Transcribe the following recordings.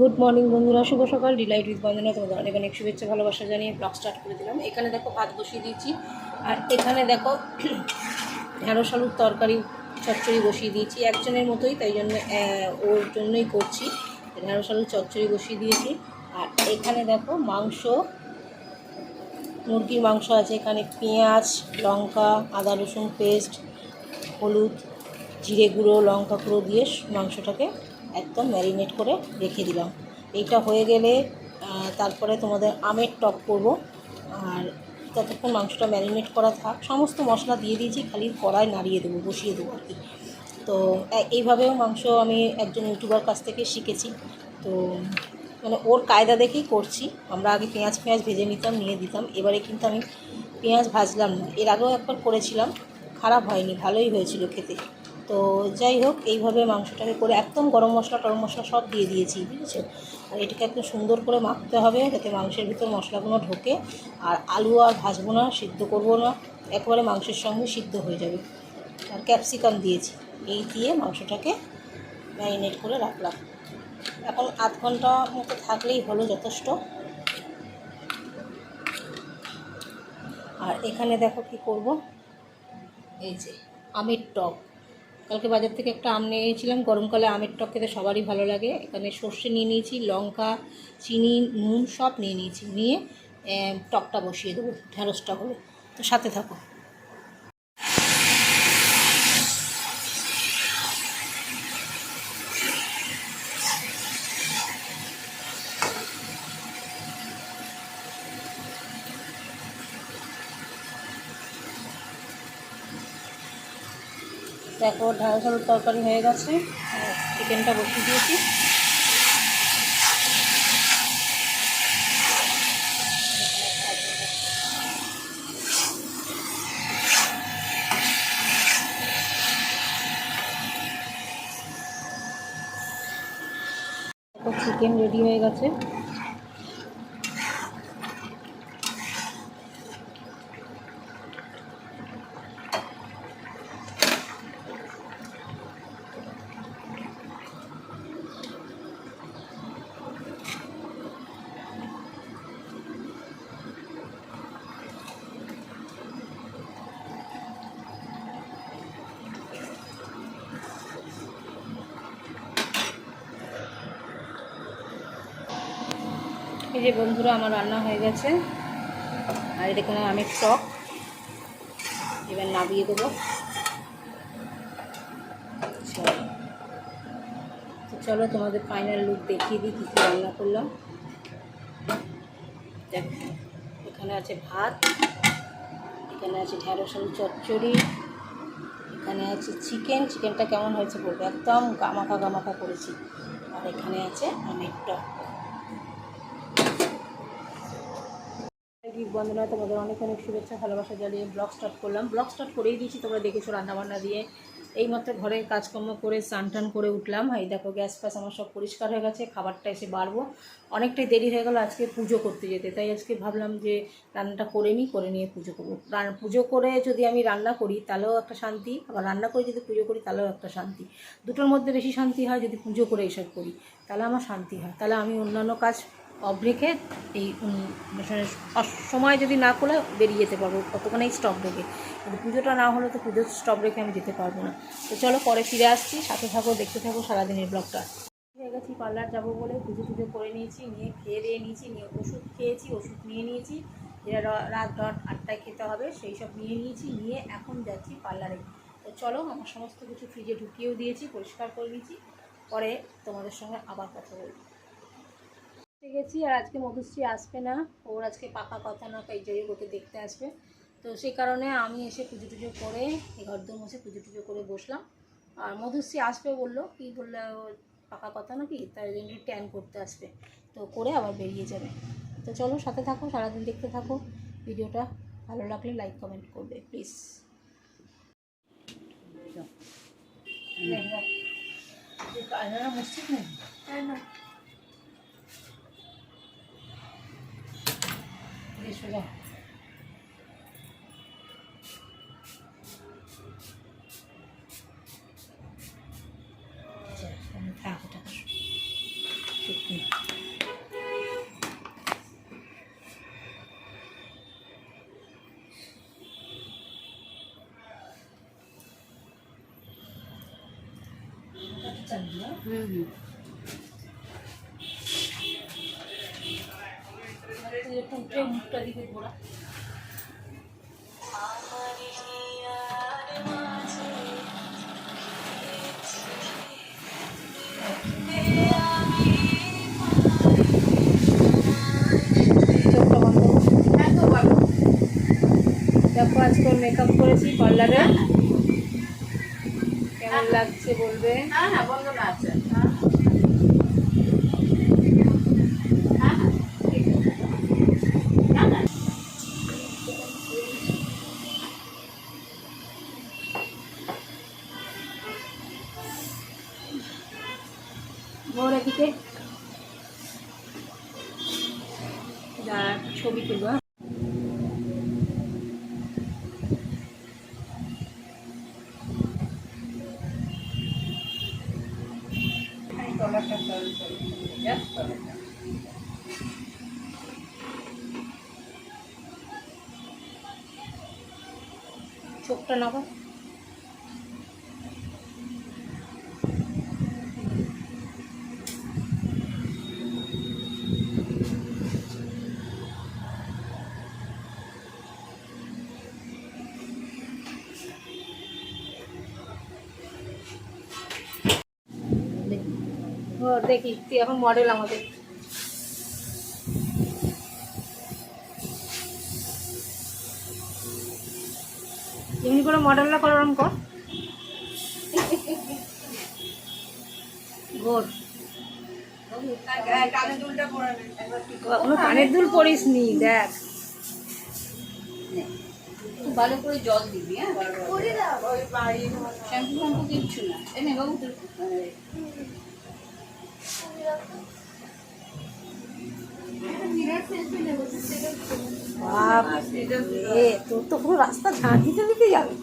Good morning বন্ধুরা। শুভ সকাল। Deloitte with বন্ধনা তোমাদের অনেক অনেক শুভেচ্ছা, ভালোবাসা জানিয়ে ব্লগ স্টার্ট করে দিলাম। এখানে দেখো ভাত বসিয়ে দিয়েছি। আর এখানে দেখো ঢেঁড়স আলুর তরকারি, চচ্চড়ি বসিয়ে দিয়েছি। একজনের মতোই, তাই জন্য ওর জন্যই করছি। ঢেঁড়স আলুর চচ্চড়ি বসিয়ে দিয়েছি। আর এখানে দেখো মাংস, মুরগির মাংস আছে এখানে। পেঁয়াজ, লঙ্কা, আদা, রসুন, পেস্ট, হলুদ, জিরে গুঁড়ো, লঙ্কা গুঁড়ো দিয়ে মাংসটাকে একদম ম্যারিনেট করে রেখে দিলাম। এইটা হয়ে গেলে তারপরে তোমাদের আমের টক করব। আর ততক্ষণ মাংসটা ম্যারিনেট করা থাক। সমস্ত মশলা দিয়ে দিয়েছি, খালি কড়ায় নাড়িয়ে দেবো, বসিয়ে দেবো আর কি। তো এইভাবেও মাংস আমি একজন ইউটিউবার কাছ থেকে শিখেছি। তো মানে ওর কায়দা দেখেই করছি। আমরা আগে পেঁয়াজ পেঁয়াজ ভেজে নিতাম, নিয়ে দিতাম। এবারে কিন্তু আমি পেঁয়াজ ভাজলাম না। এর আগেও একবার করেছিলাম। খারাপ হয়নি, ভালোই হয়েছিল খেতে। তো যাই হোক, এইভাবে মাংসটাকে করে একদম গরম মশলা, টরম মশলা সব দিয়ে দিয়েছি, বুঝেছ? আর এটাকে একদম সুন্দর করে মাখতে হবে যাতে মাংসের ভিতর মশলাগুলো ঢোকে। আর আলু আর ভাজবো না, সিদ্ধ করব না, একবারে মাংসের সঙ্গে সিদ্ধ হয়ে যাবে। আর ক্যাপসিকাম দিয়েছি, এই দিয়ে মাংসটাকে ম্যারিনেট করে রাখলাম। এখন আধ ঘণ্টা মতো থাকলেই হলো যথেষ্ট। আর এখানে দেখো কি করব? এই যে, আমের টক। কালকে বাজার থেকে একটা আম নিয়েছিলাম গরমকালে আমের টক খেতে সবারই ভালো লাগে। এখানে সর্ষে নিয়ে নিয়েছি, লঙ্কা, চিনি, নুন সব নিয়ে নিয়েছি। নিয়ে টকটা বসিয়ে দেবো, ঢেঁড়সটা হলে। তো সাথে থাকো। দেখো ঢেঁড়স আলুর তরকারি হয়ে গেছে। চিকেনটা বসিয়ে দিয়েছি। চিকেন রেডি হয়ে গেছে। এই যে বন্ধুরা, আমার রান্না হয়ে গেছে। আর এখানে আমের টক। এবার নামিয়ে দেবো। চলো। তোমাদের ফাইনাল লুক দেখিয়ে দিই, কী কী রান্না করলাম। দেখো, এখানে আছে ভাত, এখানে আছে আলু চচ্চড়ি, এখানে আছে চিকেন চিকেনটা কেমন হয়েছে বলব? একদম গামাখা গামাখা করেছি। আর এখানে আছে আমের টক। গীত বন্দনা তোমাদের অনেক অনেক শুভেচ্ছা, ভালোবাসা জানিয়ে ব্লগ স্টার্ট করলাম। ব্লগ স্টার্ট করেই দিয়েছি, তোমরা দেখেছ রান্নাবান্না দিয়ে। এইমাত্র ঘরের কাজকর্ম করে স্নান টান করে উঠলাম। এই দেখো গ্যাস ফ্যাস আমার সব পরিষ্কার হয়ে গেছে, খাবারটা এসে বাড়বো। অনেকটাই দেরি হয়ে গেল আজকে পুজো করতে যেতে, তাই আজকে ভাবলাম যে রান্নাটা করে নিই, করে নিয়ে পুজো করব। পুজো করে যদি আমি রান্না করি, তাহলেও একটা শান্তি। আবার রান্না করে যদি পুজো করি, তাহলেও একটা শান্তি। দুটোর মধ্যে বেশি শান্তি হয় যদি পুজো করে এইসব করি, তাহলে আমার শান্তি হয়। তাহলে আমি অন্যান্য কাজ অফ রেখে এই মানে সময় যদি না করলে বেরিয়ে যেতে পারব কতক্ষণেই স্টপ রেখে। কিন্তু পুজোটা না হলে তো পুজোর স্টপ রেখে আমি যেতে পারব না। তো চলো পরে ফিরে আসছি, সাথে থাকো, দেখতে থাকো সারাদিনের ব্লগটা হয়ে গেছি পার্লার যাব বলে পুজো টুজো করে নিয়েছি, নিয়ে খেয়ে দিয়ে নিয়েছি, নিয়ে ওষুধ খেয়েছি, ওষুধ নিয়ে নিয়েছি। যেটা রাত রাত আটটায় খেতে হবে, সেই সব নিয়ে নিয়েছি, নিয়ে এখন যাচ্ছি পার্লারে। তো চলো, আমার সমস্ত কিছু ফ্রিজে ঢুকিয়েও দিয়েছি, পরিষ্কার করে নিয়েছি পরে তোমাদের সঙ্গে আবার কথা বলব। এসে গেছি আর আজকে মধুশ্রী আসবে না ওর আজকে পাকা কথা না তাই জয়ী ওকে দেখতে আসবে তো সেই কারণে আমি এসে পুজো টুজো করে ঘর দোর মুছে পুজো টুজো করে বসলাম আর মধুশ্রী আসবে বলল কি বলল পাকা কথা নাকি তাই জন্য ট্যান করতে আসবে তো করে আবার বেরিয়ে যাবে তো চলো সাথে থাকো সারাদিন দেখতে থাকো ভিডিওটা ভালো লাগলে লাইক কমেন্ট করবে প্লিজ মসজিদ নেই Please forget. বন্ধ করো। দেখো আজকে মেকআপ করেছি পার্লারে কেমন লাগছে বলবে? হ্যাঁ ঘর এদিকে ছবি তুলবো হ্যাঁ? চোখটা নাবা দেখি তুই এখন মডেল আমাদের। এমনি করে মডেলটা করো ওরম কর। কোনো কানের দুল পরিস নি দেখ ভালো করে জল দিবি হ্যাঁ? শ্যাম্পু ফ্যাম্পু কিচ্ছু না। এনে বাবু তোর তো পুরো রাস্তা ঝাঁট দিতে যাবে।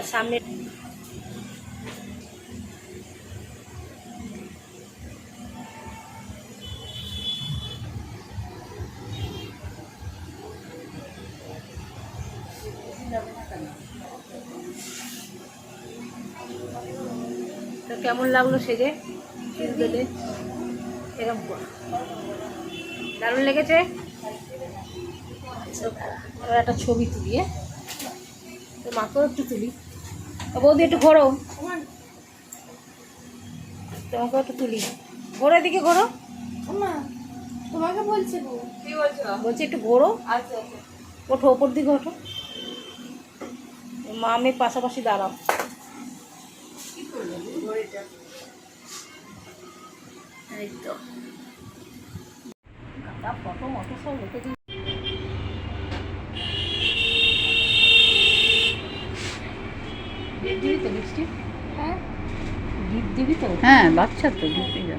এবার সামনে। তো কেমন লাগল সেজে? বেঁধে এরকম দারুণ লেগেছে? একটা ছবি তুলি হ্যাঁ? তো মাকেও একটু তুলি। বৌদি একটু ঘোরো। তোমাকে একটু তুলি। ঘোরো এদিকে ঘোরো। তোমাকে বলছে বউ। কি বলছো? বলছি একটু ঘোরো। আচ্ছা আচ্ছা। ওঠো ওপর দিকে ওঠো। মা আমি পাশাপাশি দাঁড়াও। কি করবে ঘড়িটা। এই তো। গাঁদা ফটো মটো সব রেখে দিই দিবি তো লিপস্টিক হ্যাঁ? হ্যাঁ বাচ্চা তো লিপে যা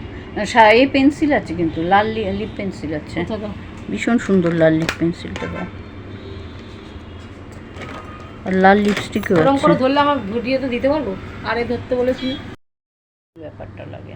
এ পেন্সিল আছে কিন্তু লাল লিপ পেন্সিল আছে। ভীষণ সুন্দর লাল লিপ পেন্সিলটা আর লাল লিপস্টিকও আছে করে ধরলে আমার ভিডিও তো দিতে পারব? আরে ধরতে বলেছি। ব্যাপারটা লাগে।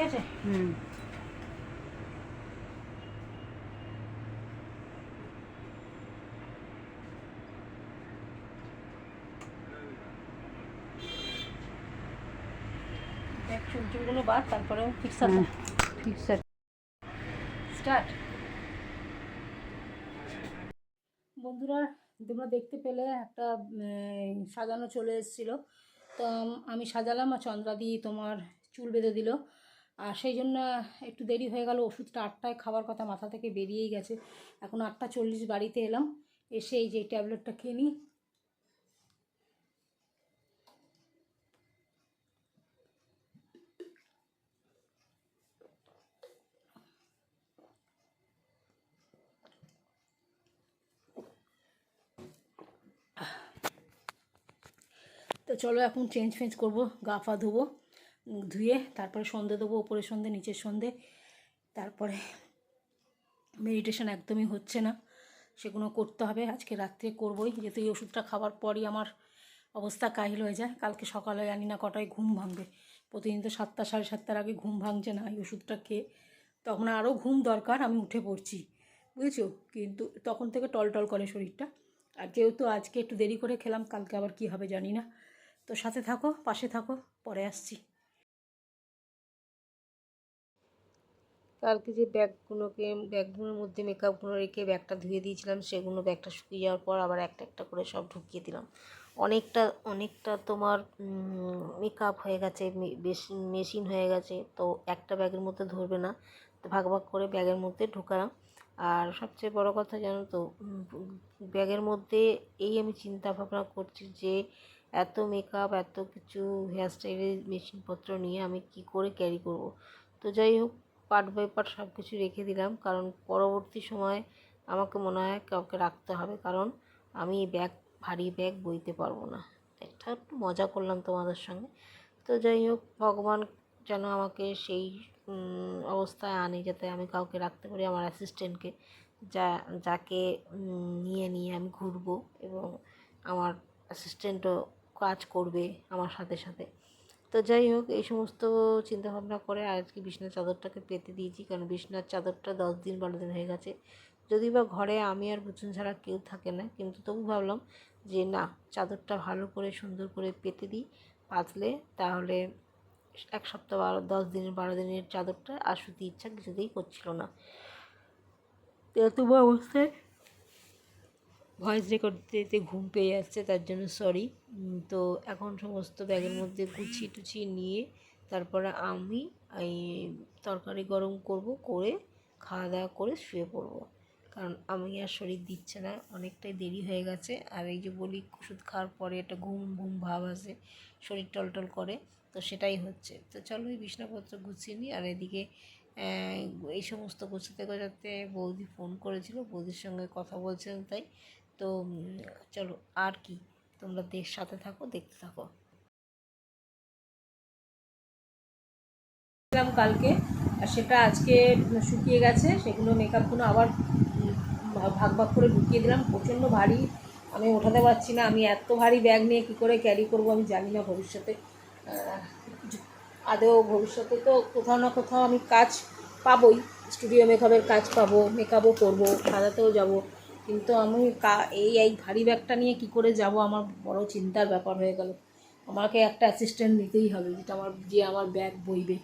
ঠিক আছে? হুম। চুল চুলগুলো বাদ তারপরে আছে। স্টার্ট। বন্ধুরা তোমরা দেখতে পেলে একটা সাজানো চলে এসেছিল। তো আমি সাজালাম আর চন্দ্রাদি তোমার চুল বেঁধে দিল। আর সেই জন্য একটু দেরি হয়ে গেল, ওষুধটা আটটায় খাবার কথা মাথা থেকে বেরিয়েই গেছে। এখন আটটা চল্লিশ বাড়িতে এলাম, এসে এই যে ট্যাবলেটটা খেয়ে নিই। তো চলো এখন চেঞ্জ ফেঞ্জ করব গা ফা ধোবো। ধুয়ে, তারপরে সন্ধে দেবো ওপরে সন্ধে, নিচের সন্ধে। তারপরে মেডিটেশন একদমই হচ্ছে না। সেগুলো করতে হবে, আজকে রাত্রে করবোই। যেহেতু এই ওষুধটা খাওয়ার পরই আমার অবস্থা কাহিল হয়ে যায়, কালকে সকালে জানি না কটায় ঘুম ভাঙবে। প্রতিদিন তো সাতটা, সাড়ে সাতটার আগে ঘুম ভাঙছে না এই ওষুধটা খেয়ে। তখন আরও ঘুম দরকার, আমি উঠে পড়ছি, বুঝেছ? কিন্তু তখন থেকে টলটল করে শরীরটা। আর যেহেতু আজকে একটু দেরি করে খেলাম, কালকে আবার কি হবে জানি না। তো সাথে থাকো, পাশে থাকো, পরে আসছি। কালকে যে ব্যাগগুলোকে, ব্যাগগুলোর মধ্যে মেকআপগুলো রেখে ব্যাগটা ধুয়ে দিয়েছিলাম, সেগুলো ব্যাগটা শুকিয়ে যাওয়ার পর আবার একটা একটা করে সব ঢুকিয়ে দিলাম। অনেকটা অনেকটা তোমার মেকআপ হয়ে গেছে মেশিন হয়ে গেছে, তো একটা ব্যাগের মধ্যে ধরবে না। ভাগ ভাগ করে ব্যাগের মধ্যে ঢোকালাম। আর সবচেয়ে বড় কথা জানো তো ব্যাগের মধ্যে এই আমি চিন্তা ভাবনা করছি যে এত মেকআপ এত কিছু হেয়ারস্টাইলের মেশিনপত্র নিয়ে আমি কি করে ক্যারি করব? তো যাই হোক পার্ট বাই পার্ট সব কিছু রেখে দিলাম। কারণ পরবর্তী সময় আমাকে মনে হয় কাউকে রাখতে হবে। কারণ আমি ব্যাগ, ভারী ব্যাগ বইতে পারব না। একটা একটু মজা করলাম তোমাদের সঙ্গে। তো যাই হোক, ভগবান যেন আমাকে সেই অবস্থায় আনে যাতে আমি কাউকে রাখতে পারি, আমার অ্যাসিস্ট্যান্টকে যা, যাকে নিয়ে নিয়ে আমি ঘুরবো এবং আমার অ্যাসিস্ট্যান্টও কাজ করবে আমার সাথে সাথে। তো যাই হোক, এই সমস্ত চিন্তাভাবনা করে আজকে বিছনার চাদরটাকে পেতে দিয়েছি। কারণ বিছনার চাদরটা দশ দিন, বারো দিন হয়ে গেছে। যদি বা ঘরে আমি আর বুচুন ছাড়া কেউ থাকে না, কিন্তু তবু ভাবলাম যে না, চাদরটা ভালো করে, সুন্দর করে পেতে দিই, পাতলে, তাহলে এক সপ্তাহ বারো, দশ দিনের বারো দিনের চাদরটা আর শুতে ইচ্ছা কিছুতেই করছিল না। তবু অবস্থায় ভয়েস রেকর্ড দিতে ঘুম পেয়ে যাচ্ছে, তার জন্য সরি তো এখন সমস্ত ব্যাগের মধ্যে গুছিয়ে টুছিয়ে নিয়ে তারপরে আমি এই তরকারি গরম করব, করে খাওয়া দাওয়া করে শুয়ে পড়ব। কারণ আমি আর শরীর দিচ্ছে না, অনেকটাই দেরি হয়ে গেছে। আর এই যে বলি, ওষুধ খাওয়ার পরে একটা ঘুম ঘুম ভাব আসে, শরীর টলটল করে, তো সেটাই হচ্ছে। তো চলো এই বিছনাপত্র গুছিয়ে নিই, আর এদিকে এই সমস্ত গোছাতে গোছাতে বৌদি ফোন করেছিল, বৌদির সঙ্গে কথা বলছিলাম তাই। তো চলো, আর কি? তোমরা দেশ সাথে থাকো, দেখতে থাকো। কালকে, আর সেটা আজকে শুকিয়ে গেছে, সেগুলো মেকআপগুলো আবার ভাগ ভাগ করে ঢুকিয়ে দিলাম। প্রচণ্ড ভারী, আমি ওঠাতে পারছি না, আমি এত ভারী ব্যাগ নিয়ে কী করে ক্যারি করব আমি জানি না ভবিষ্যতে। আদৌ ভবিষ্যতে তো কোথাও না কোথাও আমি কাজ পাবোই স্টুডিও মেকআপের কাজ পাবো মেকআপও করব, সাজাতেও যাব। কিন্তু আমি এই এই ভারী ব্যাগটা নিয়ে কি করে যাব? আমার বড় চিন্তার ব্যাপার হয়ে গেল। আমাকে একটা অ্যাসিস্ট্যান্ট নিতেই হবে, যেটা আমার, যে আমার ব্যাগ বইবে।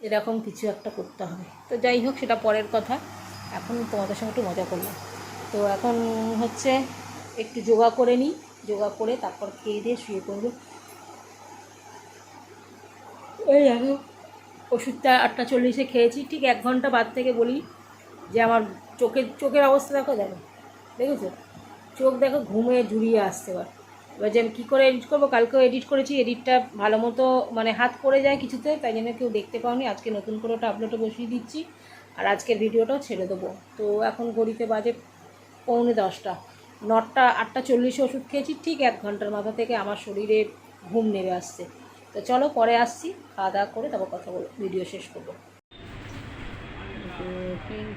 এরকম কিছু একটা করতে হবে। তো যাই হোক, সেটা পরের কথা। এখন তোমাদের সঙ্গে একটু মজা করলাম। তো এখন হচ্ছে একটু যোগা করে নিই। যোগা করে তারপর খেয়ে দিয়ে শুয়ে পড়ব। এই আমি ওষুধটা আটটা চল্লিশে খেয়েছি। ঠিক এক ঘণ্টা বাদ থেকে বলি যে আমার চোখের চোখের অবস্থা দেখো দেখো। দেখেছ? চোখ দেখো, ঘুমে ঝুরিয়ে আসছে এবার। এবার যে আমি কী করে এডিট করব? কালকেও এডিট করেছি এডিটটা ভালো মতো মানে হাত পড়ে যায় কিছুতে, তাই জন্য কেউ দেখতে পাওনি। আজকে নতুন করে ওটা আপলোডে বসিয়ে দিচ্ছি, আর আজকের ভিডিওটাও ছেড়ে দেবো। তো এখন ঘড়িতে বাজে পৌনে দশটা। নটা, আটটা চল্লিশে ওষুধ খেয়েছি, ঠিক এক ঘণ্টার মাথা থেকে আমার শরীরে ঘুম নেমে আসছে। তো চলো, পরে আসছি, খাওয়া দাওয়া করে তারপর কথা বলব, ভিডিও শেষ করব।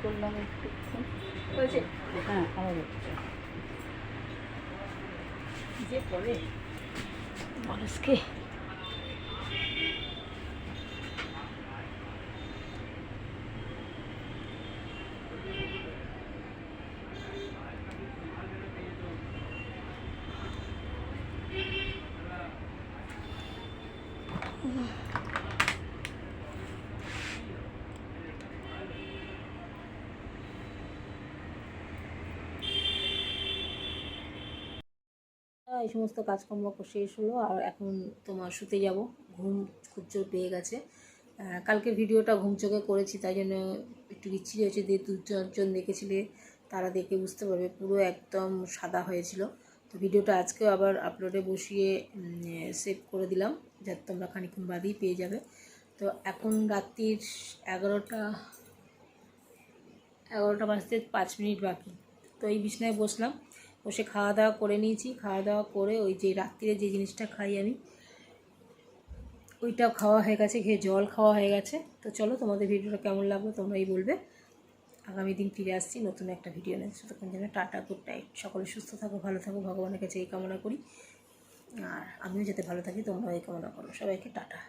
করলাম হয়েছে হ্যাঁ আবার যে করে মানুষকে এই সমস্ত কাজকর্ম শেষ হলো আর এখন তোমার শুতে যাব। ঘুম খুব জোর পেয়ে গেছে। আহ, কালকের ভিডিওটা ঘুম চোখে করেছি তাই জন্য একটু বিচ্ছিরি হয়েছে যে দু চারজন দেখেছিলে তারা দেখে বুঝতে পারবে পুরো একদম সাদা হয়েছিল। তো ভিডিওটা আজকেও আবার আপলোডে বসিয়ে সেভ করে দিলাম যাতে তোমরা খানিক্ষণ বাদেই পেয়ে যাবে। তো এখন রাত্রির এগারোটা এগারোটা বাজতে পাঁচ মিনিট বাকি। তো এই বিছনায় বসলাম। বসে খাওয়া দাওয়া করে নিয়েছি। খাওয়া দাওয়া করে ওই যে রাত্রিরে যে জিনিসটা খাই আমি, ওইটাও খাওয়া হয়ে গেছে, খেয়ে জল খাওয়া হয়ে গেছে। তো চলো তোমাদের ভিডিওটা কেমন লাগল তোমরাই বলবে। আগামী দিন ফিরে আসছি নতুন একটা ভিডিও নিয়ে। তখন যেন টাটা গুড নাইট সকলে সুস্থ থাকো, ভালো থাকো, ভগবানের কাছে এই কামনা করি। আর আমিও যাতে ভালো থাকি, তোমরাও এই কামনা করো। সবাইকে টাটা।